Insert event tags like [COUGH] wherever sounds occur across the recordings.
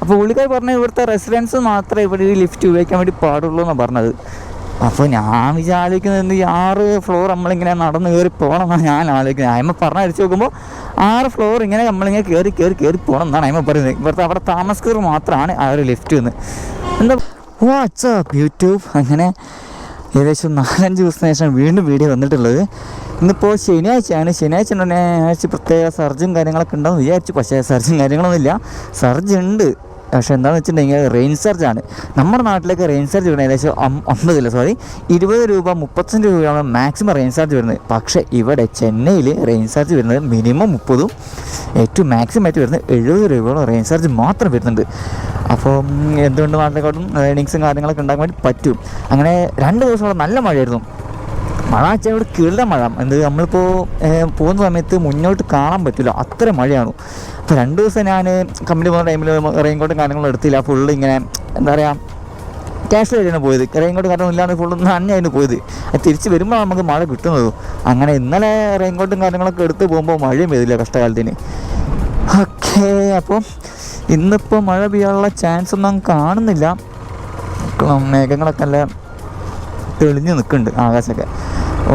അപ്പോൾ പുള്ളിക്കാർ പറഞ്ഞ ഇവിടുത്തെ റെസിഡൻസ് മാത്രമേ ഇവിടെ ഈ ലിഫ്റ്റ് ഉപയോഗിക്കാൻ വേണ്ടി പാടുള്ളൂ എന്നാണ് പറഞ്ഞത്. അപ്പോൾ ഞാൻ വിചാരിക്കുന്നത് ഈ ആറ് ഫ്ലോർ നമ്മളിങ്ങനെ നടന്ന് കയറി പോകണം എന്നാണ് ഞാൻ ആലോചിക്കുന്നത്. അയമ്മ പറഞ്ഞ അടിച്ച് നോക്കുമ്പോൾ ആറ് ഫ്ലോർ ഇങ്ങനെ നമ്മളിങ്ങനെ കയറി കയറി കയറി പോകണം എന്നാണ് അയമ്മ പറയുന്നത്. ഇവിടുത്തെ അവിടെ താമസക്കാർ മാത്രമാണ് ആ ഒരു ലിഫ്റ്റ് എന്ന് എന്താ വാട്സാപ്പ് യൂട്യൂബ് അങ്ങനെ ഏകദേശം നാലഞ്ച് ദിവസത്തിന് ശേഷം വീണ്ടും വീഡിയോ വന്നിട്ടുള്ളത്. ഇന്നിപ്പോൾ ശനിയാഴ്ചയാണ്. ശനിയാഴ്ച തന്നെ പ്രത്യേക സർജും കാര്യങ്ങളൊക്കെ ഉണ്ടാവും വിചാരിച്ചു. പക്ഷേ സർജും കാര്യങ്ങളൊന്നുമില്ല. സർജ് ഉണ്ട്. പക്ഷേ എന്താണെന്ന് വെച്ചിട്ടുണ്ടെങ്കിൽ റെയിൻ സർജ് ആണ്. നമ്മുടെ നാട്ടിലേക്ക് റെയിൻ സർജ് വരുന്നത് ഏകദേശം അമ്പതില്ല സോറി ഇരുപത് രൂപ മുപ്പത്തഞ്ച് രൂപയാണ് മാക്സിമം റെയിൻ ചാർജ് വരുന്നത്. പക്ഷേ ഇവിടെ ചെന്നൈയിൽ റെയിൻ ചാർജ് വരുന്നത് മിനിമം മുപ്പതും ഏറ്റവും മാക്സിമം ആയിട്ട് വരുന്നത് എഴുപത് രൂപയോളം റെയിൻ ചാർജ് മാത്രം വരുന്നുണ്ട്. അപ്പോൾ എന്തുകൊണ്ട് നാട്ടിലേക്കോട്ടും ഏണിങ്സും കാര്യങ്ങളൊക്കെ ഉണ്ടാക്കാൻ വേണ്ടി പറ്റും? അങ്ങനെ രണ്ട് ദിവസം അവിടെ നല്ല മഴയായിരുന്നു. മഴ വെച്ചാൽ ഇവിടെ കിള്ള മഴ. എന്ത് നമ്മളിപ്പോൾ പോകുന്ന സമയത്ത് മുന്നോട്ട് കാണാൻ പറ്റില്ല. അത്ര മഴയാണ്. അപ്പോൾ രണ്ട് ദിവസം ഞാൻ കമ്പനി പോകുന്ന ടൈമിൽ റെയിൻകോട്ടും കാര്യങ്ങളും എടുത്തില്ല. ഫുള്ള് ഇങ്ങനെ എന്താ പറയുക ക്യാഷ് വഴിയാണ് പോയത്. റെയിൻകോട്ട് കാരണം ഇല്ലാതെ ഫുള്ള് നനഞ്ഞായിരുന്നു പോയത്. തിരിച്ച് വരുമ്പോൾ നമുക്ക് മഴ കിട്ടുന്നത്. അങ്ങനെ ഇന്നലെ റെയിൻകോട്ടും കാര്യങ്ങളൊക്കെ എടുത്ത് പോകുമ്പോൾ മഴയും പെയ്തില്ല കഷ്ടകാലത്തിന്. ഓക്കെ അപ്പോൾ ഇന്നിപ്പോൾ മഴ പെയ്യാനുള്ള ചാൻസ് ഒന്നും കാണുന്നില്ല. മേഘങ്ങളൊക്കെ നല്ല തെളിഞ്ഞ് നിൽക്കുന്നുണ്ട് ആകാശമൊക്കെ.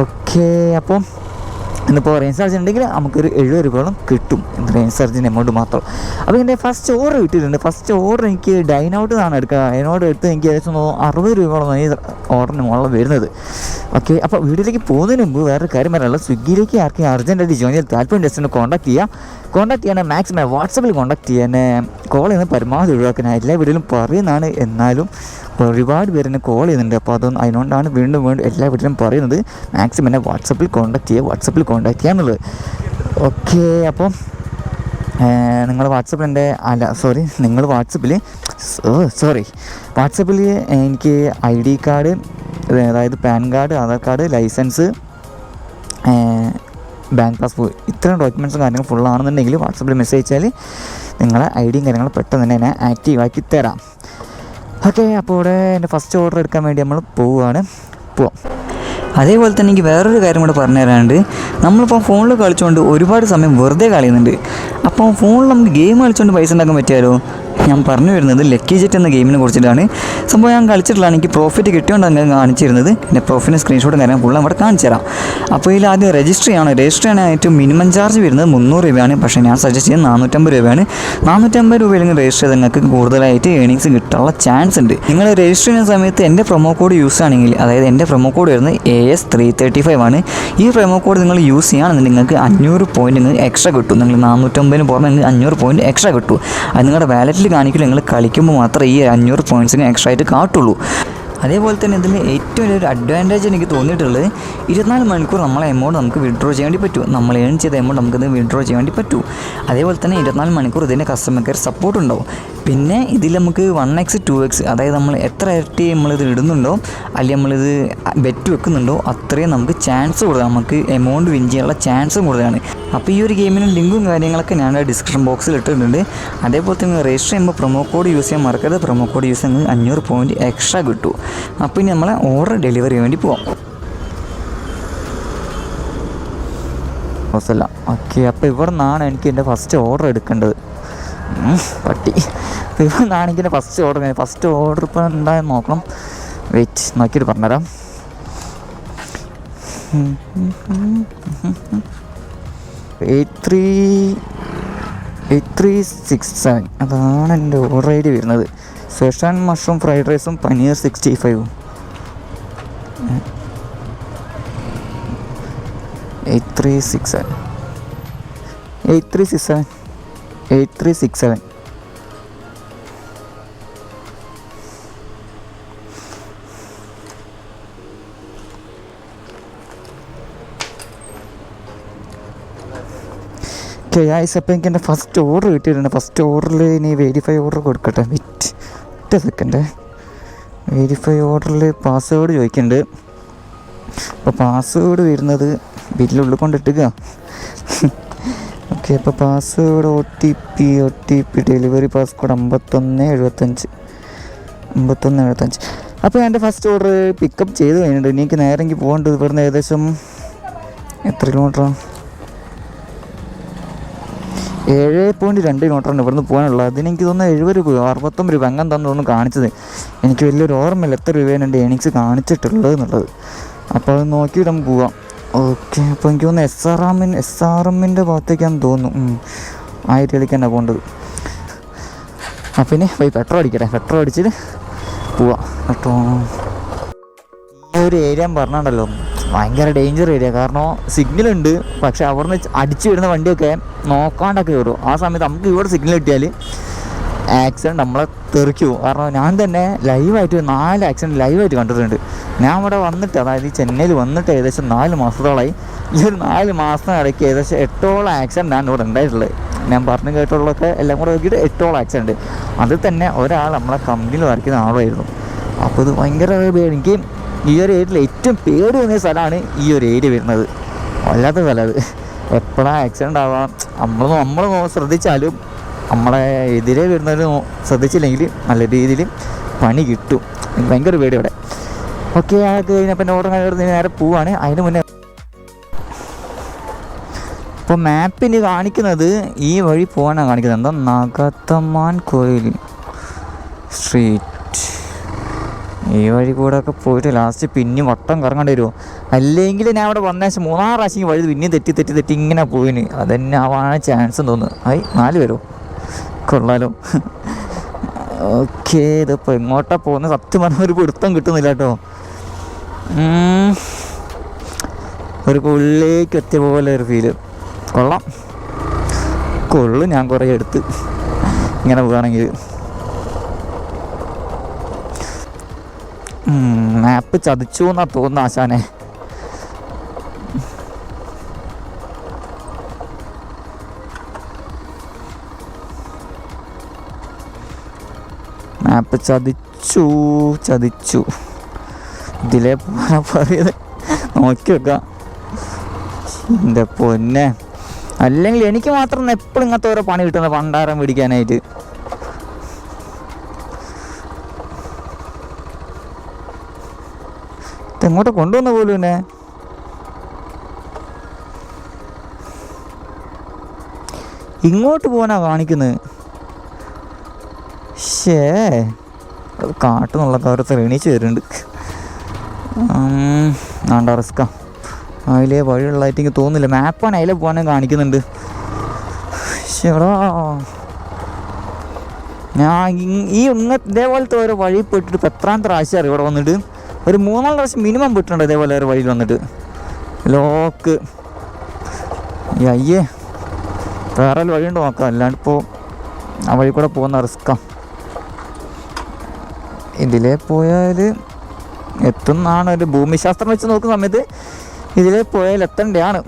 ഓക്കെ അപ്പം ഇന്നിപ്പോൾ റെയിൻ ചാർജ് ഉണ്ടെങ്കിൽ നമുക്കൊരു എഴുപത് രൂപയോളം കിട്ടും. റെയിൻ ചാർജിന്റെ എമൗണ്ട് മാത്രം. അപ്പോൾ എന്റെ ഫസ്റ്റ് ഓർഡർ കിട്ടിയിട്ടുണ്ട്. ഫസ്റ്റ് ഓർഡർ എനിക്ക് ഡൈനൗട്ട് നിന്നാണ് എടുക്കുക ഡൈനൗട്ട് എടുത്ത് എനിക്ക് ഏകദേശം അറുപത് രൂപയോളം ഈ ഓർഡറിന് മുകളിൽ വരുന്നത്. ഓക്കെ അപ്പോൾ വീട്ടിലേക്ക് പോകുന്നതിന് മുമ്പ് വേറൊരു കാര്യം പറയാനുള്ളത്. സ്വിഗ്ഗിയിലേക്ക് ആർക്കും അർജന്റായിട്ട് ജോയിൻ ചെയ്ത് താല്പര്യം ജസ്റ്റ് കോൺടാക്ട് ചെയ്യുക കോൺടാക്ട് ചെയ്യാൻ മാക്സിമം വാട്സപ്പിൽ കോൺടാക്ട് ചെയ്യാൻ കോൾ ചെയ്യുന്നത് പരമാവധി ഒഴിവാക്കാൻ എല്ലാ വീട്ടിലും പറയുന്നതാണ്. എന്നാലും ഒരുപാട് പേര് എന്നെ കോൾ ചെയ്യുന്നുണ്ട്. അപ്പോൾ അതൊന്നും അതിനോണ്ടാണ് വീണ്ടും വീണ്ടും എല്ലാ വീട്ടിലും പറയുന്നത്. മാക്സിമം എന്നെ വാട്സപ്പിൽ കോൺടാക്ട് ചെയ്യുക. വാട്സപ്പിൽ കോൺടാക്ട് ചെയ്യാന്നുള്ളത് ഓക്കെ അപ്പോൾ നിങ്ങൾ വാട്സപ്പിൽ എന്റെ അല്ല സോറി നിങ്ങൾ വാട്സപ്പിൽ സോറി വാട്സപ്പിൽ എനിക്ക് ഐ ഡി കാർഡ് അതായത് PAN card Aadhaar card licence bank passbook ഇത്രയും ഡോക്യുമെന്റ്സും കാര്യങ്ങളും ഫുള്ളാണെന്നുണ്ടെങ്കിൽ വാട്സപ്പിൽ മെസ്സേജ് അയച്ചാൽ നിങ്ങളെ ഐ ഡിയും കാര്യങ്ങളും പെട്ടെന്ന് തന്നെ ഞാൻ ആക്റ്റീവാക്കി തരാം. ഓക്കെ അപ്പോൾ ഇവിടെ എന്റെ ഫസ്റ്റ് ഓർഡർ എടുക്കാൻ വേണ്ടി നമ്മൾ പോവുകയാണ് പോവാം. അതേപോലെ തന്നെ എനിക്ക് വേറൊരു കാര്യം കൂടെ പറഞ്ഞു തരാനുണ്ട്. നമ്മളിപ്പോൾ ഫോണിൽ കളിച്ചുകൊണ്ട് ഒരുപാട് സമയം വെറുതെ കളയുന്നുണ്ട്. അപ്പോൾ ഫോണിൽ നമുക്ക് ഗെയിം കളിച്ചുകൊണ്ട് പൈസ ഉണ്ടാക്കാൻ പറ്റിയാലോ? ഞാൻ പറഞ്ഞു വരുന്നത് ലക്കി ജെറ്റ് എന്ന ഗെയിമിനെ കുറിച്ചിട്ടാണ്. സംഭവം ഞാൻ കളിച്ചിട്ടുള്ള എനിക്ക് പ്രോഫിറ്റ് കിട്ടിയോണ്ടാണ് ഞാൻ കാണിച്ചു തരുന്നത് എന്റെ പ്രോഫിറ്റിന് സ്ക്രീൻഷോട്ടും കാര്യം ഫുൾ അവിടെ കാണിച്ചു തരാം. അപ്പോൾ ഇതിൽ ആദ്യം രജിസ്റ്റർ ചെയ്യണം രജിസ്റ്റർ ചെയ്യാൻ ഏറ്റവും മിനിമം ചാർജ് വരുന്നത് മുന്നൂറ് രൂപയാണ്. പക്ഷേ ഞാൻ സജസ്റ്റ് ചെയ്യുന്നത് നാനൂറ്റമ്പത് രൂപയാണ്. നാനൂറ്റമ്പത് രൂപയിൽ രജിസ്റ്റർ ചെയ്ത് നിങ്ങൾക്ക് കൂടുതലായിട്ട് ഏണിങ്സ് കിട്ടാനുള്ള ചാൻസ് ഉണ്ട്. നിങ്ങൾ രജിസ്റ്റർ ചെയ്യുന്ന സമയത്ത് എന്റെ പ്രൊമോ കോഡ് യൂസ് ആണെങ്കിൽ അതായത് എന്റെ പ്രൊമോ കോഡ് വരുന്നത് A S three thirty five ആണ്. ഈ പ്രൊമോ കോഡ് നിങ്ങൾ യൂസ് ചെയ്യുകയാണെന്നുണ്ടെങ്കിൽ നിങ്ങൾക്ക് അഞ്ഞൂറ് പോയിന്റ് നിങ്ങൾക്ക് എക്സ്ട്രാ കിട്ടും. നിങ്ങൾ നാനൂറ്റമ്പതിന് പുറമെ നിങ്ങൾക്ക് അഞ്ഞൂറ് പോയിന്റ് എക്സ്ട്രാ കിട്ടും. അത് നിങ്ങളുടെ വാലറ്റിൽ കാണിക്കില്ല. നിങ്ങൾ കളിക്കുമ്പോൾ മാത്രമേ ഈ അഞ്ഞൂറ് പോയിന്റ്സിന് എക്സ്ട്രാ ആയിട്ട് കാട്ടുള്ളൂ. അതേപോലെ തന്നെ ഇതിൽ ഏറ്റവും വലിയൊരു അഡ്വാന്റേജ് എനിക്ക് തോന്നിയിട്ടുള്ളത് ഇരുപത്തിനാല് മണിക്കൂർ നമ്മളെ എമൗണ്ട് നമുക്ക് വിഡ്രോ ചെയ്യാൻ വേണ്ടി പറ്റും. നമ്മൾ ഏൺ ചെയ്ത എമൗണ്ട് നമുക്കിത് വിഡ്രോ ചെയ്യാൻ വേണ്ടി പറ്റും. അതേപോലെ തന്നെ ഇരുപത്തിനാല് മണിക്കൂർ ഇതിന്റെ കസ്റ്റമർ കെയർ സപ്പോർട്ട് ഉണ്ടാവും. പിന്നെ ഇതിൽ നമുക്ക് വൺ എക്സ് ടു എക്സ് അതായത് നമ്മൾ എത്ര ഇരട്ടി നമ്മളിത് ഇടുന്നുണ്ടോ അല്ലെങ്കിൽ നമ്മളിത് ബെറ്റ് വെക്കുന്നുണ്ടോ അത്രയും നമുക്ക് ചാൻസ് കൂടുതൽ നമുക്ക് എമൗണ്ട് വിൻ ചെയ്യാനുള്ള ചാൻസും കൂടുതലാണ്. അപ്പോൾ ഈ ഒരു ഗെയിമിന് ലിങ്കും കാര്യങ്ങളൊക്കെ ഞാൻ ഡിസ്ക്രിപ്ഷൻ ബോക്സിൽ ഇട്ടിട്ടുണ്ട്. അതേപോലെ തന്നെ രജിസ്റ്റർ ചെയ്യുമ്പോൾ പ്രൊമോ കോഡ് യൂസ് ചെയ്യാൻ മറക്കരുത്. പ്രൊമോ കോഡ് യൂസ് ചെയ്യുന്നത് അഞ്ഞൂറ് പോയിന്റ് എക്സ്ട്രാ കിട്ടും. അപ്പോൾ ഇനി നമ്മളെ ഓർഡർ ഡെലിവറി വേണ്ടി പോവാം. ഓക്കെ അപ്പോൾ ഇവിടെ നിന്നാണ് എനിക്ക് എന്റെ ഫസ്റ്റ് ഓർഡർ എടുക്കേണ്ടത്. പട്ടി എന്റെ ഫസ്റ്റ് ഓർഡർ ഫസ്റ്റ് ഓർഡർ ഇപ്പോൾ ഉണ്ടായെന്ന് നോക്കണം. വെയിറ്റ് നോക്കിയിട്ട് പറഞ്ഞുതരാം. Eight three eight three six seven അതാണ് എന്റെ ഓർഡർ ഐ ഡി വരുന്നത്. സെഷൻ മഷ്റൂം ഫ്രൈഡ് റൈസും പനീർ സിക്സ്റ്റി ഫൈവും eight three six seven eight three six seven eight three six seven. Okay ആയിസ് അപ്പോൾ എനിക്ക് എന്റെ ഫസ്റ്റ് ഓർഡർ കിട്ടിയിട്ടുണ്ട്. ഫസ്റ്റ് ഓർഡറിൽ ഇനി വെരിഫൈ ഓർഡർ കൊടുക്കട്ടെ. വിറ്റ് ഒറ്റ സെക്കൻഡ് വെരിഫൈ ഓർഡറിൽ പാസ്വേഡ് ചോദിക്കുന്നുണ്ട് അപ്പോൾ പാസ്വേഡ് വരുന്നത് ബില്ലുള്ളിൽ കൊണ്ടിട്ടുക ഓക്കെ അപ്പോൾ password O T P O T P delivery password അമ്പത്തൊന്ന് എഴുപത്തഞ്ച്. അമ്പത്തൊന്ന് എഴുപത്തഞ്ച്. അപ്പോൾ എന്റെ ഫസ്റ്റ് ഓർഡർ പിക്കപ്പ് ചെയ്ത് കഴിഞ്ഞിട്ടുണ്ട്. എനിക്ക് നേരെ എനിക്ക് പോകേണ്ടത് ഇവിടുന്ന് ഏകദേശം എത്ര കിലോമീറ്ററാണ് ഏഴ് പോയിന്റ് രണ്ട് കിലോമീറ്ററാണ് ഇവിടുന്ന് പോകാനുള്ളത്. അതിന് എനിക്ക് തോന്നുന്നു എഴുപത് രൂപ അറുപത്തൊമ്പത് രൂപ അങ്ങനെ തന്നെ തോന്നുന്നു കാണിച്ചത്. എനിക്ക് വലിയൊരു ഓർമ്മയില്ല എത്ര രൂപയാണ് എന്റെ എനിക്ക് കാണിച്ചിട്ടുള്ളത് എന്നുള്ളത്. അപ്പോൾ അത് നോക്കിയിട്ട് നമുക്ക് പോവാം. ഓക്കെ അപ്പോൾ എനിക്ക് തോന്നുന്നു എസ് ആർ എമ്മിൻ എസ് ആർ എമ്മിന്റെ ഭാഗത്തേക്കാന്ന് തോന്നുന്നു. ഉം. ആ ഏരിയയിലേക്ക് തന്നെ പോകേണ്ടത് അപ്പം ഇനി പോയി പെട്രോൾ അടിക്കട്ടെ. പെട്രോൾ അടിച്ചിട്ട് പോവാം. കേട്ടോ. ഈ ഒരു ഏരിയ പറഞ്ഞാണ്ടല്ലോ ഭയങ്കര ഡേഞ്ചർ ഏരിയ കാരണം സിഗ്നൽ ഉണ്ട്. പക്ഷെ അവിടെ നിന്ന് അടിച്ചു വരുന്ന വണ്ടിയൊക്കെ നോക്കാണ്ടൊക്കെ കയറും ആ സമയത്ത് നമുക്ക് ഇവിടെ സിഗ്നൽ കിട്ടിയാൽ ആക്സിഡന്റ് നമ്മളെ തെറിക്കൂ കാരണം ഞാൻ തന്നെ ലൈവായിട്ട് നാല് ആക്സിഡന്റ് ലൈവായിട്ട് കണ്ടിട്ടുണ്ട്. ഞാൻ ഇവിടെ വന്നിട്ട് അതായത് ഈ ചെന്നൈയിൽ വന്നിട്ട് ഏകദേശം നാല് മാസത്തോളമായി ഈ ഒരു നാല് മാസം ഇടയ്ക്ക് ഏകദേശം എട്ടോളം ആക്സിഡന്റ് ആണ് ഇവിടെ ഉണ്ടായിട്ടുള്ളത് ഞാൻ പറഞ്ഞു കേട്ടുള്ളതൊക്കെ എല്ലാം കൂടെ നോക്കിയിട്ട് എട്ടോളം ആക്സിഡന്റ് അതിൽ തന്നെ ഒരാൾ നമ്മളെ കമ്പനിയിൽ ചെയ്യുന്ന ആളായിരുന്നു. അപ്പോൾ ഇത് ഭയങ്കര എനിക്ക് ഈ ഒരു ഏരിയയിൽ ഏറ്റവും പേര് തോന്നിയ സ്ഥലമാണ് ഈ ഒരു ഏരിയ വരുന്നത്. വല്ലാത്ത സ്ഥലം അത്. എപ്പോഴാണ് ആക്സിഡന്റ് ആവാം? നമ്മൾ നമ്മൾ ശ്രദ്ധിച്ചാലും നമ്മളെ എതിരെ വരുന്നവർ ശ്രദ്ധിച്ചില്ലെങ്കിൽ നല്ല രീതിയിൽ പണി കിട്ടും. ഭയങ്കര പേടി അവിടെ. ഓക്കെ അതൊക്കെ കഴിഞ്ഞപ്പോൾ എന്റെ ഓർഡർ കഴിഞ്ഞ് നേരെ പോവാണ്. അതിന് മുന്നേ ഇപ്പോൾ മാപ്പിന് കാണിക്കുന്നത് ഈ വഴി പോകാനാണ് കാണിക്കുന്നത്. എന്താ? നഗത്തമാൻ കോയിൽ സ്ട്രീറ്റ്. ഈ വഴി കൂടെ ഒക്കെ പോയിട്ട് ലാസ്റ്റ് പിന്നെയും വട്ടം കറങ്ങേണ്ടി വരുമോ അല്ലെങ്കിൽ ഞാൻ അവിടെ വന്ന ശേഷം മൂന്നാറ് പ്രാവശ്യം വഴി പിന്നെയും തെറ്റി തെറ്റി തെറ്റി ഇങ്ങനെ പോയിന്. അതന്നെ ആവാനാണ് ചാൻസ് തോന്നുന്നു. ആയി നാല് പേരോ? കൊള്ളാലോ. ഓക്കെ ഇതിപ്പോൾ എങ്ങോട്ടാ പോകുന്നത് സത്യം പറഞ്ഞാൽ ഒരു പിടുത്തം കിട്ടുന്നില്ല കേട്ടോ ഒരു ഉള്ളിലേക്ക് എത്തിയ പോലെ ഒരു ഫീൽ കൊള്ളാം. കൊള്ളു ഞാൻ കുറേ എടുത്ത് ഇങ്ങനെ പോകുകയാണെങ്കിൽ മാപ്പ് ചതിച്ചു എന്നാ തോന്നുന്നു ആശാനെ. ചതിച്ചു ചതിച്ചു. ഇതിലെ പറയത് നോക്കി വെക്കാം എന്റെ പൊന്നെ. അല്ലെങ്കിൽ എനിക്ക് മാത്രം എപ്പോഴും ഇങ്ങനത്തെ ഓരോ പണി കിട്ടുന്ന പണ്ടാരം പിടിക്കാനായിട്ട്. ഇതെങ്ങോട്ട് കൊണ്ടുവന്ന പോലും എന്നെ? ഇങ്ങോട്ട് പോകാനാ കാണിക്കുന്നത് ഷേ അത് കാട്ടുന്നുള്ള കാര്യത്തിൽ എണീച്ച് വരുന്നുണ്ട് വേണ്ട റിസ്ക്കാ അതിലെ വഴിയുള്ളതായിട്ട് എനിക്ക് തോന്നുന്നില്ല. മാപ്പാണ് അതിലെ പോകാനും കാണിക്കുന്നുണ്ട്. ശേടാ ഞാൻ ഈ ഇങ്ങ ഇതേപോലത്തെ ഓരോ വഴി പോയിട്ട് ഇപ്പം എത്രാം പ്രാവശ്യം ഇവിടെ വന്നിട്ട്? ഒരു മൂന്നാൽ പ്രാവശ്യം മിനിമം പോയിട്ടുണ്ട് ഇതേപോലെ ഒരു വഴിയിൽ വന്നിട്ട്. ലോക്ക് അയ്യേ വേറെ വഴിയുണ്ട് നോക്കാം. അല്ലാണ്ട് ഇപ്പോൾ ആ വഴി കൂടെ പോകുന്ന റിസ്ക്കാ ഇതിലേ പോയാൽ എത്തുന്നാണ് ഒരു ഭൂമിശാസ്ത്രം വെച്ച് നോക്കുന്ന സമയത്ത് ഇതിലെ പോയാൽ എത്തണ്ടയാണ്.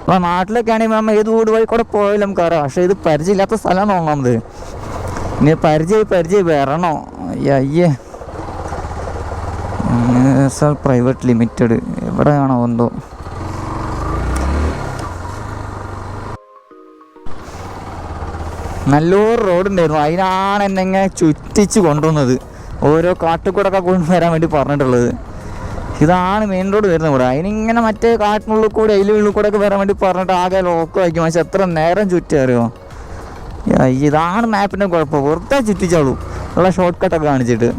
അപ്പം നാട്ടിലൊക്കെ ആണെങ്കിൽ നമ്മൾ ഏത് വീട് വഴി കൂടെ പോയാലും നമുക്ക് അറിയാം. പക്ഷേ ഇത് പരിചയമില്ലാത്ത സ്ഥലമാണ് ഒന്നാമത് ഇനി പരിചയം പരിചയം വരണോ? അയ്യേ പ്രൈവറ്റ് ലിമിറ്റഡ്. എവിടെയാണോ എന്തോ. നല്ലൊരു റോഡ് ഉണ്ടായിരുന്നു. അതിനാണ് എന്നെ ഇങ്ങനെ ചുറ്റിച്ച് കൊണ്ടുവന്നത്. ഓരോ കാട്ടുകൂടൊക്കെ കൊണ്ടുവരാൻ വേണ്ടി പറഞ്ഞിട്ടുള്ളത്. ഇതാണ് മെയിൻ റോഡ് വരുന്നത് ഇവിടെ. അതിനിങ്ങനെ മറ്റേ കാട്ടിനുള്ളിൽ കൂടെ അതിലുള്ളിൽ കൂടെ ഒക്കെ വരാൻ വേണ്ടി പറഞ്ഞിട്ട് ആകെ ലോക്ക് വയ്ക്കും പക്ഷെ എത്ര നേരം ചുറ്റി അറിയോ ഇതാണ് മാപ്പിന്റെ കുഴപ്പം. വെറുതെ ചുറ്റിച്ചോളൂ. ഉള്ള ഷോർട്ട് കട്ടൊക്കെ കാണിച്ചിട്ട്.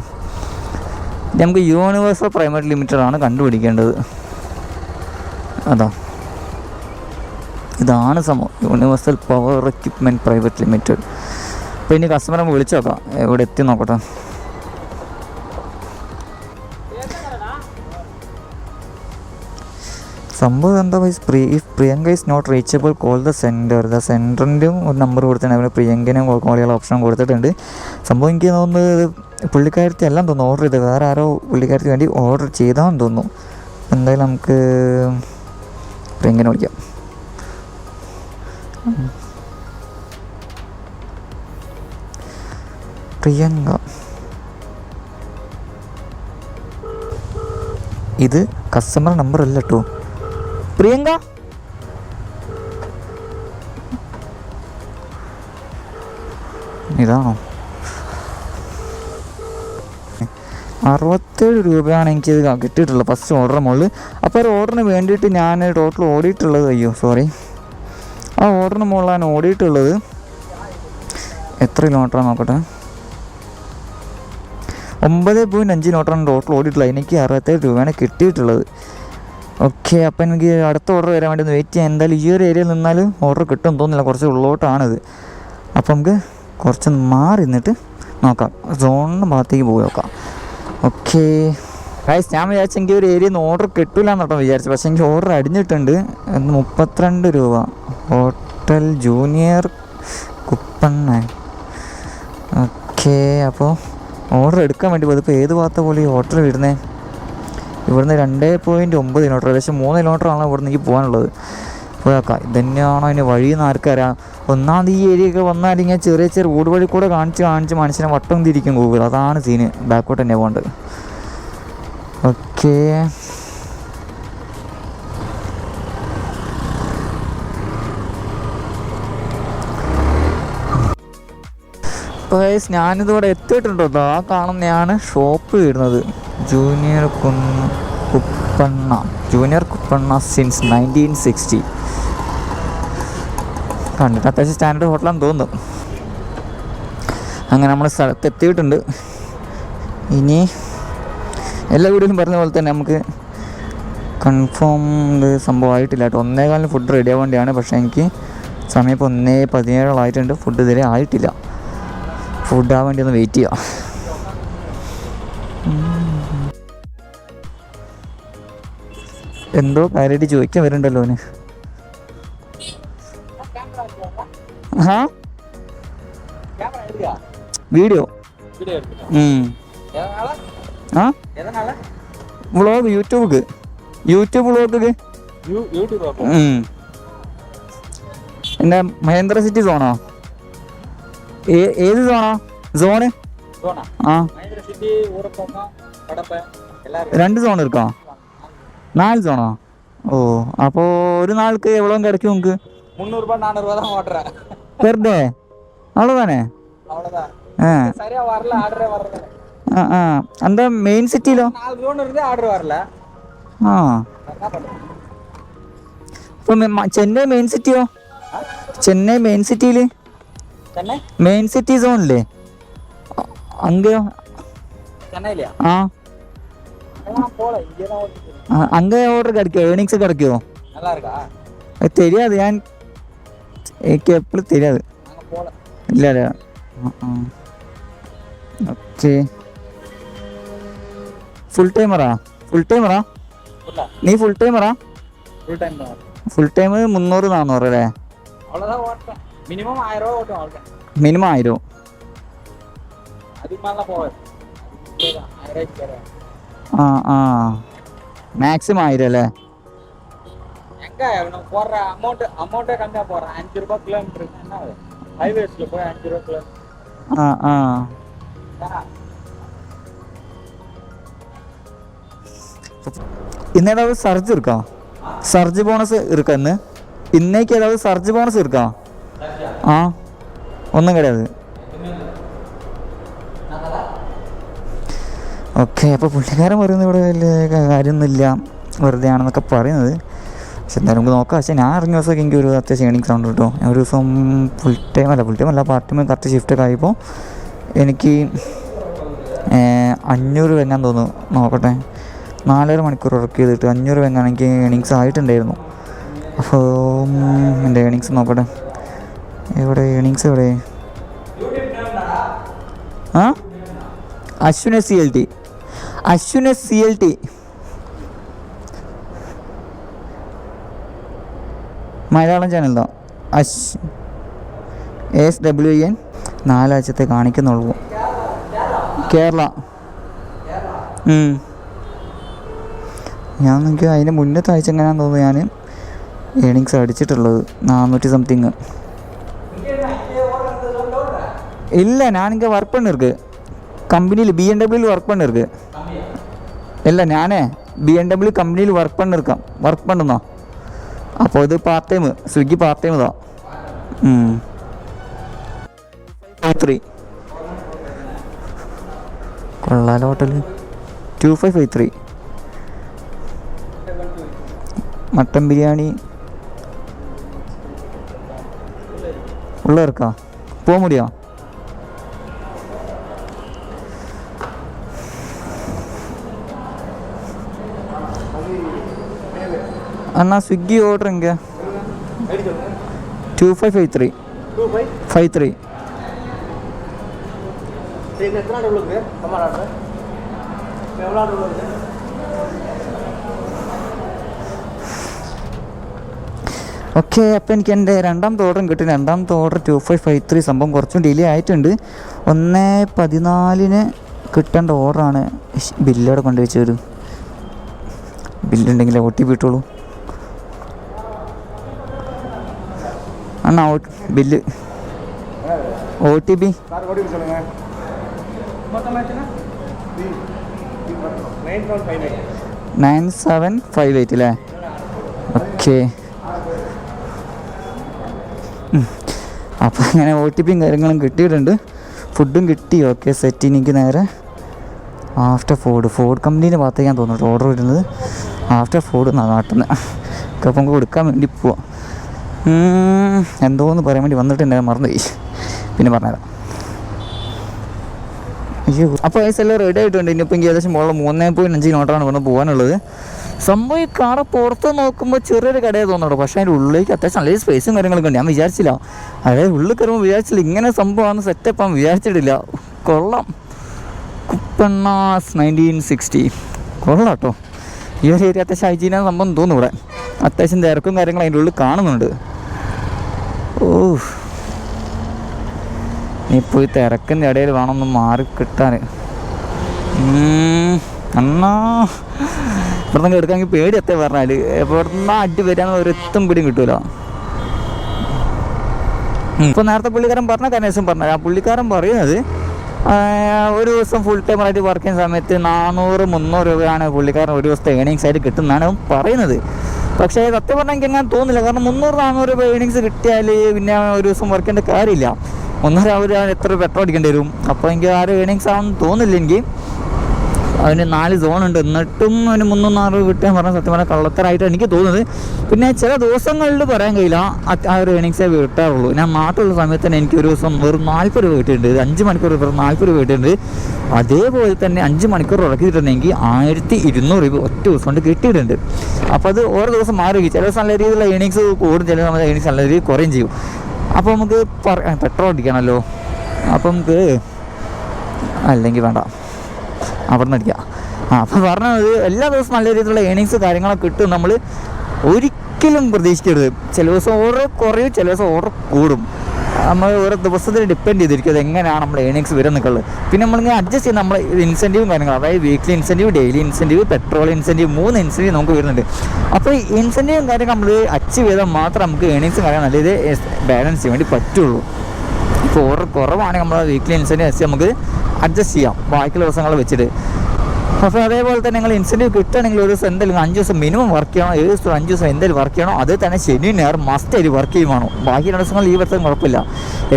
നമുക്ക് യൂണിവേഴ്സൽ പ്രൈമറി ലിമിറ്റഡാണ് കണ്ടുപിടിക്കേണ്ടത്. അതാ. ഇതാണ് സംഭവം. Universal power equipment private limited അപ്പോൾ ഇനി കസ്റ്റമറെ വിളിച്ചു നോക്കാം. ഇവിടെ എത്തി നോക്കട്ടെ. സംഭവം എന്താ വൈസ് pre if Priyanka is not reachable call the centre the സെന്ററിന്റെയും ഒരു നമ്പർ കൊടുത്തിട്ടുണ്ട്. അവർ പ്രിയങ്കനും കോൾ ചെയ്യാനുള്ള ഓപ്ഷൻ കൊടുത്തിട്ടുണ്ട്. സംഭവം എനിക്ക് തോന്നുന്നത് പുള്ളിക്കാരത്തി എല്ലാം തോന്നുന്നു. ഓർഡർ ചെയ്ത്. വേറെ ആരോ പുള്ളിക്കാരത്തി വേണ്ടി ഓർഡർ ചെയ്താന്ന് തോന്നുന്നു. എന്തായാലും നമുക്ക് പ്രിയങ്കനെ വിളിക്കാം. പ്രിയങ്ക. ഇത് കസ്റ്റമർ നമ്പർ അല്ല കേട്ടോ പ്രിയങ്ക? ഇതാണോ? അറുപത്തി അറുപത്തേഴ് രൂപയാണ് എനിക്കിത് കിട്ടിയിട്ടുള്ളത്. ഫസ്റ്റ് ഓർഡർ മുകളിൽ അപ്പോൾ ഒരു ഓർഡറിന് വേണ്ടിയിട്ട് ഞാൻ ടോട്ടൽ ഓടിയിട്ടുള്ളത് അയ്യോ സോറി ആ ഓർഡറിന് മുകളിലാണ് ഓടിയിട്ടുള്ളത്. എത്ര കിലോമീറ്ററാണ് നോക്കട്ടെ. ഒമ്പത് പോയിന്റ് അഞ്ച് കിലോമീറ്ററാണ് ടോട്ടൽ ഓടിയിട്ടുള്ളത്. എനിക്ക് അറുപത്തേഴ് രൂപയാണ് കിട്ടിയിട്ടുള്ളത്. ഓക്കെ അപ്പം എനിക്ക് അടുത്ത ഓർഡർ വരാൻ വേണ്ടി ഒന്ന് വെയിറ്റ് ചെയ്യാം. എന്തായാലും ഈ ഒരു ഏരിയയിൽ നിന്നാൽ ഓർഡർ കിട്ടും തോന്നുന്നില്ല. കുറച്ച് ഉള്ളോട്ടാണിത്. അപ്പം നമുക്ക് കുറച്ച് മാറി നിന്നിട്ട് നോക്കാം. സോണിന്റെ ഭാഗത്തേക്ക് പോയി നോക്കാം. ഓക്കെ ഗൈസ് ഞാൻ വിചാരിച്ചെങ്കിൽ ഒരു ഏരിയയിൽ നിന്ന് ഓർഡർ കിട്ടില്ല എന്നോട്ടോ വിചാരിച്ചു പക്ഷേ എനിക്ക് ഓർഡർ അടിഞ്ഞിട്ടുണ്ട്. മുപ്പത്തിരണ്ട് രൂപ. ഹോട്ടൽ ജൂനിയർ കുപ്പണ്ണ ഓക്കെ അപ്പോൾ ഓർഡർ എടുക്കാൻ വേണ്ടി പോയത്. ഇപ്പോൾ ഏത് ഭാഗത്തെ പോലെ ഈ ഹോട്ടൽ വരുന്നത് ഇവിടുന്ന് രണ്ട് പോയിന്റ് ഒമ്പത് കിലോമീറ്റർ ഏകദേശം മൂന്ന് കിലോമീറ്ററാണ് ഇവിടുന്ന് എനിക്ക് പോകാനുള്ളത്. പോയേക്കാം ഇതന്നെയാണോ അതിന് വഴിയെന്ന് ആർക്കറിയാം? ഒന്നാമത് ഈ ഏരിയ ഒക്കെ വന്നാൽ ഇങ്ങനെ ചെറിയ ചെറിയ റോഡ് വഴി കൂടെ കാണിച്ച് കാണിച്ച് മനുഷ്യനെ വട്ടം തിരിക്കും ഗൂഗിൾ അതാണ് സീന് ബാക്കോട്ട് തന്നെ പോകേണ്ടത്. ഓക്കേ. ഗൈസ് ഞാനിതിവിടെ എത്തിയിട്ടുണ്ടോ ആ കാണുന്നതാണ് ഷോപ്പ് വരുന്നത്. ജൂനിയർ കുന്ന് Kuppanna. Junior Kuppanna since nineteen sixty കണ്ടിട്ട് അത്യാവശ്യം സ്റ്റാൻഡേർഡ് ഹോട്ടലാണെന്ന് തോന്നുന്നു. അങ്ങനെ നമ്മൾ സ്ഥലത്ത് എത്തിയിട്ടുണ്ട്. ഇനി എല്ലാ വീഡിയോയിലും പറഞ്ഞ പോലെ തന്നെ നമുക്ക് കൺഫേം സംഭവമായിട്ടില്ല കേട്ടോ ഒന്നേകാലിന് ഫുഡ് റെഡി ആവേണ്ടിയാണ് പക്ഷേ എനിക്ക് സമയം ഇപ്പോൾ ഒന്നേ പതിനേഴോളായിട്ടുണ്ട്. ഫുഡ് ഇതുവരെ ആയിട്ടില്ല. ഫുഡ് ആവാൻ വേണ്ടി ഒന്ന് വെയിറ്റ് ചെയ്യാം. എന്തോ കാര്യമായിട്ട് ചോദിക്കാൻ വരുന്നുണ്ടല്ലോ അവന്. Video? Vlog YouTube YouTube vlog. എന്റെ മഹേന്ദ്ര സിറ്റി സോണോ ഏത് സോണോ സോണ് ആ രണ്ട് സോൺ ഇരിക്കോ നാല് സോണോ ഓ അപ്പോൾ ഒരു നാൾക്ക് എവ്വളോ കിടക്കും നമുക്ക് முந்நூறுபா நானூறுபா தான் ஓட்டுறேன் பெர் டே அவ்வளோதானே? அவ்வளோதான். சரியா வரல ஆர்டரே வரல. ஆ அந்த மெயின் சிட்டில நாலு ஜோன் இருந்து ஆர்டர் வரல. ஆ. இப்போ சென்னை மெயின் சிட்டியோ சென்னை மெயின் சிட்டியில் മെയിൻ സിറ്റി സോണില്ലേ അങ്ങയോ ആ அங்கே ஓடுற கிடைக்கும் ஏர்னிங்ஸ் கிடைக்கும் தெரியாது ஏன் எனக்கு எப்படி தெரியாது இல்லை இல்லை ஓகே ஃபுல் டைமரா ഫുൾ ടൈമറാ നീ ഫുൾ ടൈമറാ ഫുൾ ടൈം മുന്നൂറ് നാന്നൂറ് അല്ലേ മിനിമം ആയിരം ആ ആ. മാക്സിമം ആയിരം അല്ലേ? ഇന്ന് ഏതാവും സർജ് ഇരിക്കാം സർജ് ബോണസ് ഇരിക്കാം ഇന്ന്? ഇന്നേക്ക് ഏതാവും സർജ് ബോണസ് ഇരിക്കാം ആ ഒന്നും கிடையாது ഓക്കെ അപ്പോൾ പുള്ളിക്കാരൻ പറയുന്നത് ഇവിടെ വലിയ കാര്യമൊന്നുമില്ല വെറുതെ ആണെന്നൊക്കെ പറയുന്നത് പക്ഷെ എന്തായാലും നമുക്ക് നോക്കാം പക്ഷേ ഞാൻ ഇറങ്ങിയ ദിവസമൊക്കെ എനിക്ക് ഒരു അത്യാവശ്യം ഏണിങ്സ് സൗണ്ട് കേട്ടോ ഞാൻ ഒരു ദിവസം ഫുൾ ടൈം അല്ല ഫുൾ ടൈം അല്ല പാർട്ട് ടൈം കറക്റ്റ് ഷിഫ്റ്റൊക്കെ ആയപ്പോൾ എനിക്ക് ഏഹ്, അഞ്ഞൂറ് വെങ്ങാൻ തോന്നുന്നു നോക്കട്ടെ നാലര മണിക്കൂർ വർക്ക് ചെയ്തിട്ട് അഞ്ഞൂറ് വെങ്ങാൻ എനിക്ക് ഏണിങ്സ് ആയിട്ടുണ്ടായിരുന്നു അപ്പോൾ എൻ്റെ ഏണിങ്സ് നോക്കട്ടെ എവിടെ? ഏണിങ്സ് എവിടെ? ആ? Ashwin S C L T. Ashwin C L T. Malayalam ചാനലിലോ അശ് എസ് ഡബ്ല്യു എൻ നാലാഴ്ചത്തെ കാണിക്കുന്നുള്ളൂ. കേരള. ഞാൻ നോക്കി അതിന്റെ മുന്നത്തെ ആഴ്ച എങ്ങനെയാണെന്ന് തോന്നുന്നു ഞാൻ ഏണിങ്സ് അടിച്ചിട്ടുള്ളത് നാനൂറ്റി സംതിങ് இல்லை நான் இங்கே ஒர்க் பண்ணிருக்கு கம்பெனியில் பிஎன்டபிள்யூ ஒர்க் பண்ணிருக்கு இல்லை நானே பிஎன்டபிள்யூ கம்பெனியில் ஒர்க் பண்ணிருக்கேன் ஒர்க் பண்ணுதான் அப்போ இது part time Swiggy part time தான் ம் ത്രീ കൊള്ളാലോ hotel two five five three mutton biryani ഉള്ള ഇറക്കാ പോകാൻ മുടിയോ இந்த எத்தனை ஆடு உள்ளது கம்மாள் ஆடு எவ்வளோ ஆடு உள்ளது ഓക്കെ അപ്പോൾ എനിക്ക് എൻ്റെ രണ്ടാമത്തെ ഓർഡറും കിട്ടി രണ്ടാമത്തെ order two five five three സംഭവം കുറച്ചും ഡിലേ ആയിട്ടുണ്ട് ഒന്ന് പതിനാലിന് കിട്ടേണ്ട ഓർഡറാണ് ബില്ലവിടെ കൊണ്ടുവച്ച് വരും ബില്ലുണ്ടെങ്കിൽ ഒ ടി പി ഇട്ടോളൂ അണ്ണാ bill O T P sir ஓடி சொல்லுங்க മൊത്തമായിട്ടാണ് nine seven five nine nine seven five eight അല്ലേ ഓക്കെ അപ്പോൾ അങ്ങനെ ഒ ടി പിയും കാര്യങ്ങളും കിട്ടിയിട്ടുണ്ട് ഫുഡും കിട്ടി ഓക്കെ സെറ്റ് എനിക്ക് നേരെ ആഫ്റ്റർ ഫോർഡ് ഫോർഡ് കമ്പനീൻ്റെ ഭാഗത്തേക്ക് ഞാൻ തോന്നുന്നു ഓർഡർ വരുന്നത് ആഫ്റ്റർ ഫോർഡ് നാട്ടിൽ നിന്ന് അപ്പോൾ നമുക്ക് കൊടുക്കാൻ വേണ്ടി പോവാം ഉം, എന്തോന്ന് പറയാൻ വേണ്ടി വന്നിട്ടുണ്ട് മറന്നുപോയി. പിന്നെ പറഞ്ഞുതരാം. അയ്യോ അപ്പോൾ ഐസ് എല്ലാം റെഡി ആയിട്ടുണ്ട്. ഇനിയിപ്പോൾ എനിക്ക് ഏകദേശം ഉള്ള മൂന്നേ പോയിന്റ് അഞ്ച് കിലോമീറ്ററാണ് ഇവിടെ പോകാനുള്ളത്. സംഭവം ഈ കാറ പുറത്ത് നോക്കുമ്പോൾ ചെറിയൊരു കടയെ തോന്നുള്ളൂ പക്ഷേ അതിന്റെ ഉള്ളിലേക്ക് അത്യാവശ്യം നല്ല സ്പേസും കാര്യങ്ങളൊക്കെ ഉണ്ട്. ഞാൻ വിചാരിച്ചില്ല. അതായത് ഉള്ളിൽ കയറുമ്പോൾ വിചാരിച്ചില്ല ഇങ്ങനെ സംഭവമാണ് സെറ്റപ്പ് ആണ് വിചാരിച്ചിട്ടില്ല. കൊള്ളാം. കുപ്പണ്ണാസ് നയന്റീൻ സിക്സ്റ്റി കൊള്ളാം കേട്ടോ. ഈ ഒരു ഏരിയ അത്യാവശ്യം ഹൈജീനാണ് സംഭവം തോന്നുന്നു ഇവിടെ. അത്യാവശ്യം തിരക്കും കാര്യങ്ങളും അതിന്റെ ഉള്ളിൽ കാണുന്നുണ്ട്. ഓ ഇപ്പോൾ ഈ തിരക്കിന്റെ ഇടയിൽ വേണം ഒന്ന് മാറി കിട്ടാൻ. എന്നാ ഇവിടെ നിന്ന് എടുക്കാമെങ്കിൽ പേടി എത്തേ പറഞ്ഞാൽ ഇവിടെ അടി വരാന്ന് ഒരെത്തും പിടിയും കിട്ടൂല. ഇപ്പൊ നേരത്തെ പുള്ളിക്കാരൻ പറഞ്ഞ കനേശം പറഞ്ഞ ആ പുള്ളിക്കാരൻ പറയുന്നത് ഒരു ദിവസം ഫുൾ ടൈം ആയിട്ട് വർക്ക് ചെയ്യുന്ന സമയത്ത് നാനൂറ് മുന്നൂറ് രൂപയാണ് പുള്ളിക്കാരൻ ഒരു ദിവസത്തെ ഏണിങ്സ് ആയിട്ട് കിട്ടുന്നതാണ് പറയുന്നത്. പക്ഷേ സത്യം പറഞ്ഞാൽ എനിക്ക് അങ്ങനെ തോന്നുന്നില്ല. കാരണം മുന്നൂറ് നാനൂറ് രൂപ ഏണിങ്സ് കിട്ടിയാൽ പിന്നെ ഒരു ദിവസം വർക്ക് ചെയ്യേണ്ട കാര്യമില്ല. ഒന്നര അവർ എത്ര പെട്രോൾ അടിക്കേണ്ടി വരും? അപ്പോൾ എനിക്ക് ആരും ഏണിങ്സ് ആണെന്ന് തോന്നുന്നില്ല എനിക്ക്. അവന് നാല് സോൺ ഉണ്ട്. എന്നിട്ടും അവന് മുന്നൂറ് നാനൂറ് കിട്ടാൻ പറഞ്ഞ സത്യം പറഞ്ഞാൽ കള്ളത്തരായിട്ട് എനിക്ക് തോന്നുന്നത്. പിന്നെ ചില ദിവസങ്ങളിൽ പറയാൻ കഴിയില്ല ആ ഒരു ഏണിങ്സേ കിട്ടാറുള്ളൂ ഞാൻ നാട്ടിലുള്ള സമയത്ത് തന്നെ എനിക്ക് ഒരു ദിവസം വെറും നാൽപ്പത് രൂപ കിട്ടിയിട്ടുണ്ട്. അഞ്ച് മണിക്കൂർ വെറും നാൽപ്പത് രൂപ കിട്ടിയിട്ടുണ്ട്. അതേപോലെ തന്നെ അഞ്ച് മണിക്കൂർ ഉറക്കിയിട്ടുണ്ടെങ്കിൽ ആയിരത്തി ഇരുന്നൂറ് രൂപ ഒറ്റ ദിവസം കൊണ്ട് കിട്ടിയിട്ടുണ്ട്. അപ്പോൾ അത് ഓരോ ദിവസം മാറി ചില ദിവസം നല്ല രീതിയിലുള്ള ഏണിങ്സ് കൂടും ചില സമയത്ത് ഏണിങ്സ് നല്ല രീതിയിൽ കുറയും ചെയ്യും. അപ്പോൾ നമുക്ക് പെട്രോൾ അടിക്കണമല്ലോ അപ്പം നമുക്ക് അല്ലെങ്കിൽ വേണ്ട. അവിടെ നിന്ന് അപ്പോൾ പറഞ്ഞത് എല്ലാ ദിവസവും നല്ല രീതിയിലുള്ള ഏണിങ്സ് കാര്യങ്ങളൊക്കെ കിട്ടും നമ്മൾ ഒരിക്കലും പ്രതീക്ഷിക്കരുത്. ചില ദിവസം ഓർഡർ കുറയും ചില ദിവസം ഓർഡർ കൂടും. നമ്മൾ ഓരോ ദിവസത്തിൽ ഡിപ്പെൻഡ് ചെയ്തിരിക്കും അത് എങ്ങനെയാണ് നമ്മൾ ഏണിങ്സ് വരുന്നൊക്കെയുള്ളത് പിന്നെ നമ്മളിങ്ങനെ അഡ്ജസ്റ്റ് ചെയ്യും നമ്മൾ ഇൻസെന്റീവും കാര്യങ്ങൾ അതായത് weekly incentive daily incentive petrol incentive മൂന്ന് ഇൻസെന്റീവ് നമുക്ക് വരുന്നുണ്ട്. അപ്പോൾ ഇൻസെന്റീവും കാര്യങ്ങൾ നമ്മൾ അച്ചീവ് ചെയ്താൽ മാത്രം നമുക്ക് ഏണിങ്സും കാര്യം നല്ല രീതിയിൽ ബാലൻസ് ചെയ്യാൻ വേണ്ടി പറ്റുള്ളൂ. ഓർഡർ കുറവാണെങ്കിൽ നമ്മൾ വീക്ക്ലി ഇൻസെന്റീവ് വെച്ച് നമുക്ക് അഡ്ജസ്റ്റ് ചെയ്യാം. ബാക്കിയുള്ള ദിവസങ്ങൾ വെച്ചിട്ട്. അപ്പോൾ അതേപോലെ തന്നെ നിങ്ങൾ ഇൻസെന്റീവ് കിട്ടുകയാണെങ്കിൽ ഒരു ദിവസം എന്തെങ്കിലും അഞ്ച് ദിവസം മിനിമം വർക്ക് ചെയ്യണം. ഏഴ് ദിവസം അഞ്ച് ദിവസം എന്തെങ്കിലും വർക്ക് ചെയ്യണോ. അത് തന്നെ ശനി നേർ മസ്റ്റ് ആയിട്ട് വർക്ക് ചെയ്യുവാണോ ബാക്കി രണ്ട് ദിവസങ്ങൾ ഈ എടുത്താൽ കുഴപ്പമില്ല.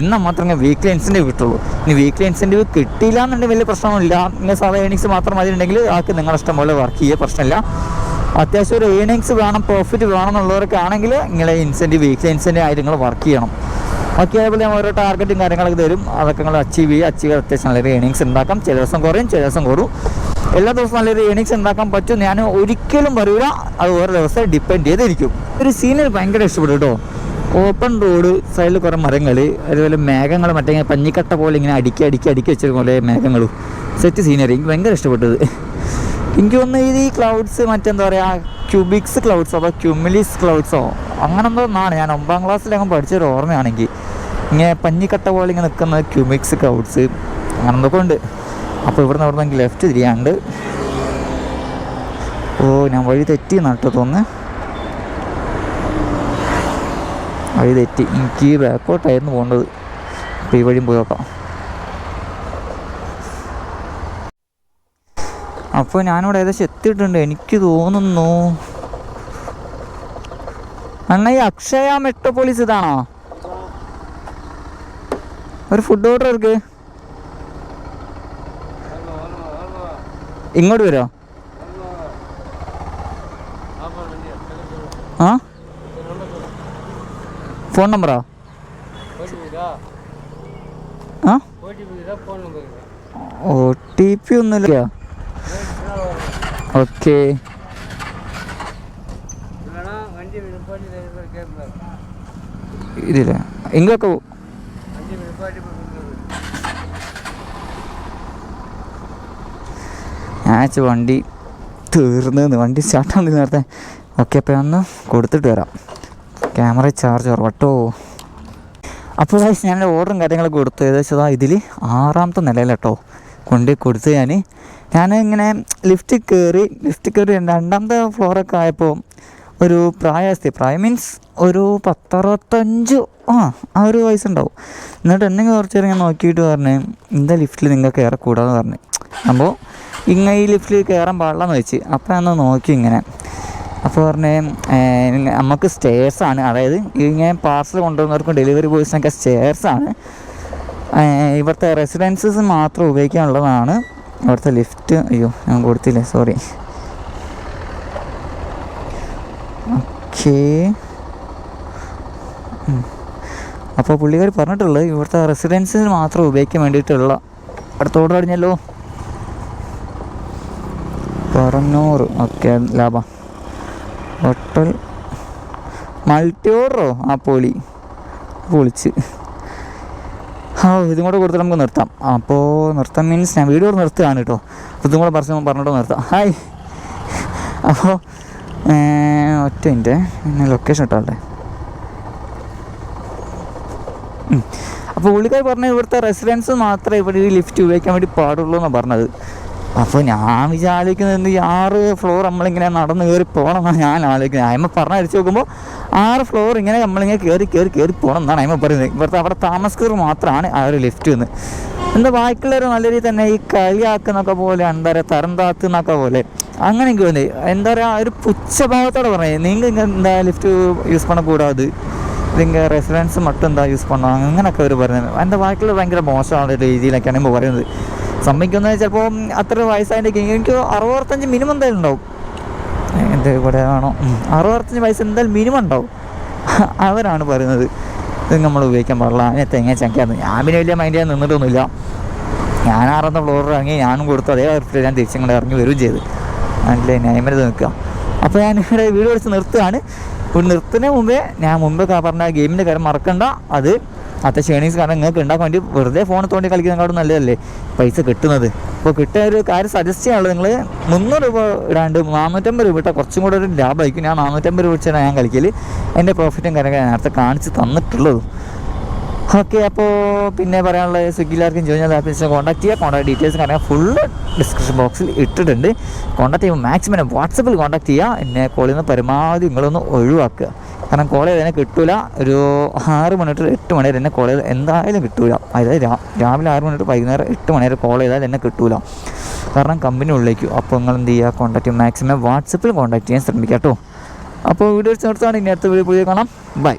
എന്നാൽ മാത്രമേ വീക്ക്ലി ഇൻസെന്റീവ് കിട്ടുള്ളൂ. ഇനി വീക്ക്ലി ഇൻസെന്റീവ് കിട്ടിയില്ല എന്നുണ്ടെങ്കിൽ വലിയ പ്രശ്നമില്ല നിങ്ങൾ സാധാ ഏണിങ്സ് മാത്രം മതി ഉണ്ടെങ്കിൽ ആൾക്ക് നിങ്ങളുടെ ഇഷ്ടം പോലെ വർക്ക് ചെയ്യുക പ്രശ്നമില്ല. അത്യാവശ്യം ഒരു ഏണിങ്സ് വേണം പ്രോഫിറ്റ് വേണം എന്നുള്ളവർക്കാണെങ്കിൽ നിങ്ങളെ ഇൻസെന്റീവ് വീക്ക്ലി ഇൻസെന്റീവ് ആയിട്ട് നിങ്ങൾ വർക്ക് ചെയ്യണം. ബാക്കി അതേപോലെ ഞാൻ ഓരോ ടാർഗറ്റും കാര്യങ്ങളൊക്കെ തരും. അതൊക്കെ നിങ്ങൾ അച്ചീവ് ചെയ്യുക അച്ചീവ് ചെയ്ത് അത്യാവശ്യം നല്ലൊരു ഏണിങ്സ് ഉണ്ടാക്കാം. ചില ദിവസം കുറയും ചില ദിവസം കുറവും എല്ലാ ദിവസവും നല്ലൊരു ഏണിങ്സ് ഉണ്ടാക്കാൻ പറ്റും. ഞാൻ ഒരിക്കലും പറയൂല. അത് ഓരോ ദിവസം ഡിപ്പെൻഡ് ചെയ്തിരിക്കും. ഒരു സീനിൽ ഭയങ്കര ഇഷ്ടപ്പെടും കേട്ടോ ഓപ്പൺ റോഡ് സൈഡിൽ കുറേ മരങ്ങൾ അതുപോലെ മേഘങ്ങൾ മറ്റേ പഞ്ഞിക്കട്ട പോലെ ഇങ്ങനെ അടുക്കി അടുക്കി അടുക്കി വെച്ചിരുന്ന പോലെ മേഘങ്ങളും. സെറ്റ് സീനറി എനിക്ക് ഭയങ്കര ഇഷ്ടപ്പെട്ടത്. എനിക്ക് തോന്നുന്നു ഈ ക്ലൗഡ്സ് മറ്റെന്താ പറയുക ക്യൂബിക്സ് ക്ലൗഡ്സോ അതോ ക്യൂമിലിസ് ക്ലൗഡ്സോ അങ്ങനെ എന്തോ എന്നാണ് ഞാൻ ഒമ്പതാം ക്ലാസ്സിലങ്ങ് പഠിച്ചൊരു ഓർമ്മയാണെങ്കിൽ ഇങ്ങനെ പഞ്ഞിക്കട്ട പോലെ ഇങ്ങനെ നിൽക്കുന്നത് ക്യൂബിക്സ് ക്ലൗഡ്സ് അങ്ങനെ എന്തൊക്കെ ഉണ്ട്. അപ്പോൾ ഇവിടുന്ന് അവിടെ നിന്ന് ലെഫ്റ്റ് തിരിയാണ്ട്. ഓ ഞാൻ വഴി തെറ്റി നട്ടോ തോന്നുന്നു. വഴി തെറ്റി. എനിക്ക് ബാക്കോട്ടായിരുന്നു പോകേണ്ടത് അപ്പോൾ ഈ വഴിയും പോയി നോക്കാം. അപ്പോൾ ഞാനിവിടെ ഏകദേശം എത്തിയിട്ടുണ്ട്. എനിക്ക് തോന്നുന്നു അണ്ണ ഈ അക്ഷയ മെട്രോപോളിസ് ഇതാണോ? ഒരു ഫുഡ് ഓർഡർ എടുക്ക്. ഇങ്ങോട്ട് വരുമോ ആ? ഫോൺ നമ്പറോ ആ? ഒ ടി പി ഒന്നുമില്ല. ഓക്കെ. ഇതില്ല എങ്കൊക്കെ ഞാൻ വണ്ടി തീർന്നു വണ്ടി സ്റ്റാർട്ടാകുന്ന നേരത്തെ. ഓക്കെ അപ്പോൾ ഒന്ന് കൊടുത്തിട്ട് വരാം. ക്യാമറ ചാർജ് വട്ടോ അപ്പോൾ ഞാൻ ഓർഡറും കാര്യങ്ങളൊക്കെ കൊടുത്തു. ഏകദേശം ഇതാ ഇതിൽ ആറാമത്തെ നിലയിലാട്ടോ. കൊണ്ട് കൊടുത്ത് ഞാൻ ഞാൻ ഇങ്ങനെ ലിഫ്റ്റ് കയറി ലിഫ്റ്റ് കയറി രണ്ടാമത്തെ ഫ്ലോറൊക്കെ ആയപ്പോൾ ഒരു പ്രായസ്ഥി പ്രായം മീൻസ് ഒരു പത്തറുപത്തഞ്ച് ആ ആ ഒരു വയസ്സുണ്ടാവും. എന്നിട്ട് എന്നെ കുറച്ച് നേരം ഞാൻ നോക്കിയിട്ട് പറഞ്ഞു എന്താ ലിഫ്റ്റിൽ നിങ്ങൾക്ക് കയറക്കൂടാന്ന് പറഞ്ഞു. അപ്പോൾ ഇങ്ങനെ ഈ ലിഫ്റ്റിൽ കയറാൻ പാടില്ലെന്ന് വെച്ച്. അപ്പോൾ ഞാൻ നോക്കി ഇങ്ങനെ. അപ്പോൾ പറഞ്ഞേ നമുക്ക് സ്റ്റേഴ്സാണ് അതായത് ഇങ്ങനെ പാർസൽ കൊണ്ടുവന്നവർക്കും ഡെലിവറി ബോയ്സിനൊക്കെ സ്റ്റേഴ്സാണ് ഇവിടുത്തെ റെസിഡൻസസ് മാത്രം ഉപയോഗിക്കാനുള്ളതാണ്. ഇവിടുത്തെ ലിഫ്റ്റ് അയ്യോ ഞാൻ കൊടുത്തില്ലേ സോറി ഓക്കേ അപ്പോൾ പുള്ളിക്കാർ പറഞ്ഞിട്ടുള്ളത് ഇവിടുത്തെ റെസിഡൻസിന് മാത്രം ഉപയോഗിക്കാൻ വേണ്ടിയിട്ടുള്ള. അടുത്ത ഓർഡർ അടിഞ്ഞല്ലോ. പറഞ്ഞൂറ് ഓക്കെ ലാഭം. ഹോട്ടൽ മൾട്ടി ഓർഡറോ ആ പൊളി. പൊളിച്ച്. ഇതും കൂടെ കൊടുത്തിട്ട് നമുക്ക് നിർത്താം. അപ്പോൾ നിർത്താൻ മീൻസ് ഞാൻ വീഡിയോ നിർത്തുകയാണ് കേട്ടോ. അപ്പോൾ ഇതും കൂടെ പറഞ്ഞു പറഞ്ഞിട്ട് നിർത്താം. ഹായ് അപ്പോൾ ഒറ്റ പിന്നെ ലൊക്കേഷൻ ഇട്ടാളെ അപ്പോൾ പുള്ളിക്കാർ പറഞ്ഞ ഇവിടുത്തെ റെസിഡൻസ് മാത്രമേ ഇവിടെ ഈ ലിഫ്റ്റ് ഉപയോഗിക്കാൻ വേണ്ടി പാടുള്ളൂ എന്നാണ് പറഞ്ഞത്. അപ്പോൾ ഞാൻ വിചാരിക്കുന്നത് ഈ ആറ് ഫ്ലോർ നമ്മളിങ്ങനെ നടന്ന് കയറി പോകണം എന്നാണ് ഞാൻ ആലോചിക്കുന്നത്. അയമ്മ പറഞ്ഞ അടിച്ച് നോക്കുമ്പോൾ ആറ് ഫ്ലോർ ഇങ്ങനെ നമ്മളിങ്ങനെ കയറി കയറി കയറി പോകണം എന്നാണ് അയമ്മ പറയുന്നത്. ഇവിടുത്തെ അവിടെ താമസിക്കുന്നവർ മാത്രമാണ് ആ ഒരു ലിഫ്റ്റ് എന്ന് എന്താ ബാക്കിയുള്ളവർ നല്ല രീതിയിൽ തന്നെ ഈ കളിയാക്കുന്നൊക്കെ പോലെ എന്താ പറയുക തരം താത്തുന്നൊക്കെ പോലെ. അങ്ങനെ എനിക്ക് തോന്നി എന്താ പറയുക ഒരു പുച്ഛഭാവത്തോടെ പറഞ്ഞേ നിങ്ങൾ എന്താ ലിഫ്റ്റ് യൂസ് പണക്കൂടാതെ ഇതിന്റെ റെസിഡൻസ് മറ്റെന്താ യൂസ് പണം? അങ്ങനെയൊക്കെ അവർ പറയുന്നത്. എന്റെ ബാക്കിയുള്ളവർ ഭയങ്കര മോശമാണ് രീതിയിലൊക്കെയാണ് പറയുന്നത്. സമ്മതിക്കുന്നത് ചിലപ്പോൾ അത്ര വയസ്സായതിന്റെ എനിക്ക് അറുപത്തഞ്ച് മിനിമം എന്തായാലും ഉണ്ടാവും. എന്ത് ഇവിടെ ആണോ? അറുപത്തഞ്ച് വയസ്സ് എന്തായാലും മിനിമം ഉണ്ടാവും. [LAUGHS] അവരാണ് പറയുന്നത്. ഇത് നമ്മൾ ഉപയോഗിക്കാൻ പാടില്ല. അതിനെ തെങ്ങ ചക്കാന്ന് ഞാൻ പിന്നെ വലിയ മൈൻഡ് ചെയ്യാൻ നിന്നിട്ടൊന്നുമില്ല. ഞാൻ ആറാമത്തെ ഫ്ലോറിൽ ഇറങ്ങി ഞാനും കൊടുത്തു. അതേ ഫ്ലോറിൽ ഞാൻ തിരിച്ചങ്ങോട്ട് ഇറങ്ങി വരും ചെയ്ത്. നല്ല നൈമരത് നിൽക്കുക. അപ്പോൾ ഞാൻ ഇവിടെ വീഡിയോ വെച്ച് നിർത്തുകയാണ്. ഇവിടെ നിർത്തുന്നതിന് മുമ്പേ ഞാൻ മുമ്പ് പറഞ്ഞ ഗെയിമിന്റെ കാര്യം മറക്കണ്ട. അത് അത്യാവശ്യം ഏണിങ്സ് കാരണം നിങ്ങൾക്ക് ഉണ്ടാക്കാൻ വേണ്ടി വെറുതെ ഫോൺ തോണ്ടി കളിക്കുന്നതിനോട് നല്ലതല്ലേ? പൈസ കിട്ടുന്നത്. അപ്പോൾ കിട്ടിയ ഒരു കാര്യം സജസ്റ്റ് ചെയ്യാനുള്ളത് നിങ്ങൾ മുന്നൂറ് രൂപ ഇടാണ്ട് നാനൂറ്റമ്പത് രൂപ ഇട്ടാൽ കുറച്ചും കൂടെ ഒരു ലാഭമായിരിക്കും. ഞാൻ നാനൂറ്റമ്പത് രൂപ വെച്ചാണ് ഞാൻ കളിക്കൽ എന്റെ പ്രോഫിറ്റും കാര്യങ്ങളും ഞാൻ നേരത്തെ കാണിച്ച് തന്നിട്ടുള്ളത്. ഓക്കെ അപ്പോൾ പിന്നെ പറയാനുള്ള സ്വിഗ്ഗിയിലാർക്കും ജോയിൻ ചെയ്ത ആപ്പിൽസ് കോൺടാക്ട് ചെയ്യുക കോൺടാക്ട് ഡീറ്റെയിൽസ് കാരണം ഫുള്ള് ഡിസ്ക്രിപ്ഷൻ ബോക്സിൽ ഇട്ടിട്ടുണ്ട്. കോൺടാക്ട് ചെയ്യുമ്പോൾ മാക്സിമം വാട്സപ്പിൽ കോൺടാക്ട് ചെയ്യുക. എന്നെ കോളിൽ നിന്ന് പരമാവധി നിങ്ങളൊന്ന് ഒഴിവാക്കുക. കാരണം കോൾ ചെയ്ത് എന്നെ കിട്ടൂല. ഒരു ആറ് മണി തൊട്ട് എട്ട് മണി വരെ എന്നെ ചെയ്ത് എന്തായാലും കിട്ടൂല. അതായത് രാവിലെ ആറ് മണി തൊട്ട് വൈകുന്നേരം എട്ട് മണി വരെ കോൾ ചെയ്താൽ എന്നെ കിട്ടൂല. കാരണം കമ്പനി ഉള്ളിലേക്കും. അപ്പോൾ നിങ്ങൾ എന്ത് ചെയ്യുക? കോൺടാക്ട് ചെയ്യുക. മാക്സിമം വാട്സപ്പിൽ കോൺടാക്ട് ചെയ്യാൻ ശ്രമിക്കുക കേട്ടോ. അപ്പോൾ വീഡിയോ നിർത്തുകയാണ്. ഇനി അടുത്ത വീഡിയോ കാണാം. ബൈ